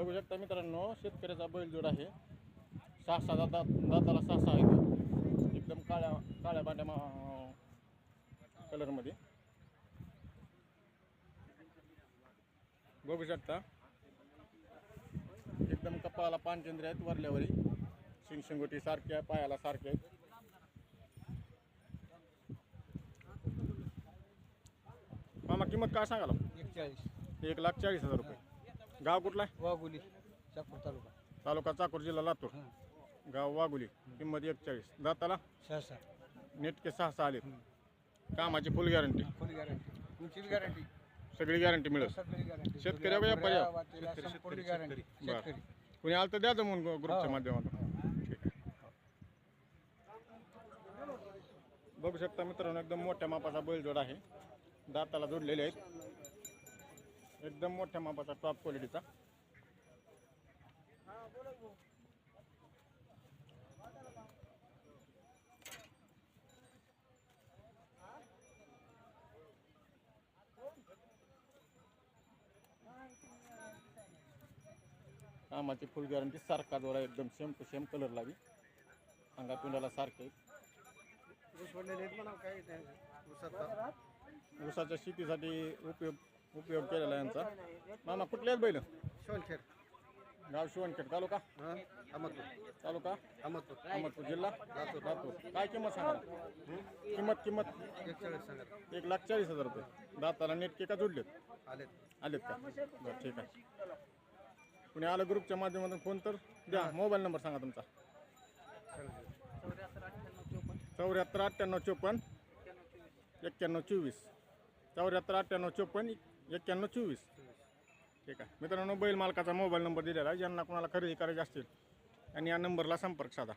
बघू शकता मित्रांनो शेतकऱ्याचा बैलजोड आहे. सहा सहा दाता दाताला सहा सहा आहेत. एकदम काळ्या काळ्या बांड्या मा कलरमध्ये. बघू शकता. एकदम कपाळाला पानचंद्र आहेत वरल्यावरी. शिंगशिंगोटी सारख्या पायाला सारख्या आहेत. मामा किंमत काय सांगाल? एकचाळीस. एक लाख चाळीस हजार रुपये. गाव कुठला आहे? वाघोली चाकूर तालुका. तालुका चाकूर जिल्हा लातूर. गाव वाघुली किंमत एकचाळीस. दाताला? सहा नेटके सहा सहा आले कामाची फुल गॅरंटी फुल गॅरंटी तुमची गॅरंटी सगळी गॅरंटी मिळेल. सगळी गॅरंटी शेतकरी? संपूर्ण गॅरंटी बरं. शेतकरी. कुणी आलं तर म्हणून ग्रुपच्या हो. माध्यमातून. ठीक आहे. बघू शकता मित्रांनो एकदम मोठ्या मापाचा बैलजोड आहे. दाताला जोडलेले आहेत. एकदम मोठ्या मापाचा टॉप क्वालिटीचा कामाची फुल गॅरंटी सारखा जोडा एकदम सेम टू सेम कलर लावी. अंगा पिंडाला सारखे ऊसाच्या शेतीसाठी उपयोग उपयोग केलेला आहे यांचा. मामा कुठले आहेत बैल? सोनखेड गाव शिवणखेड तालुका? हां अहमदपूर. तालुका? अहमदपूर. अहमदपूर जिल्हा? लातूर. लातूर. काय किंमत सांगा? किंमत किंमत? एकचाळीस एक लाख चाळीस हजार रुपये. दाताला नेटके का जोडलेत? आले आलेत का? बरं ठीक आहे. कुणी आलं ग्रुपच्या माध्यमातून फोन तर द्या. मोबाईल नंबर सांगा तुमचा. चौऱ्याहत्तर अठ्ठ्याण्णव चोपन्न. एक्क्याण्णव चोवीस. चौऱ्याहत्तर अठ्ठ्याण्णव चोपन्न. एक्क्याण्णव चोवीस. ठीक आहे. मित्रांनो बैल मालकाचा मोबाईल नंबर दिलेला आहे. ज्यांना कोणाला खरेदी करायची असतील आणि या नंबरला संपर्क साधा.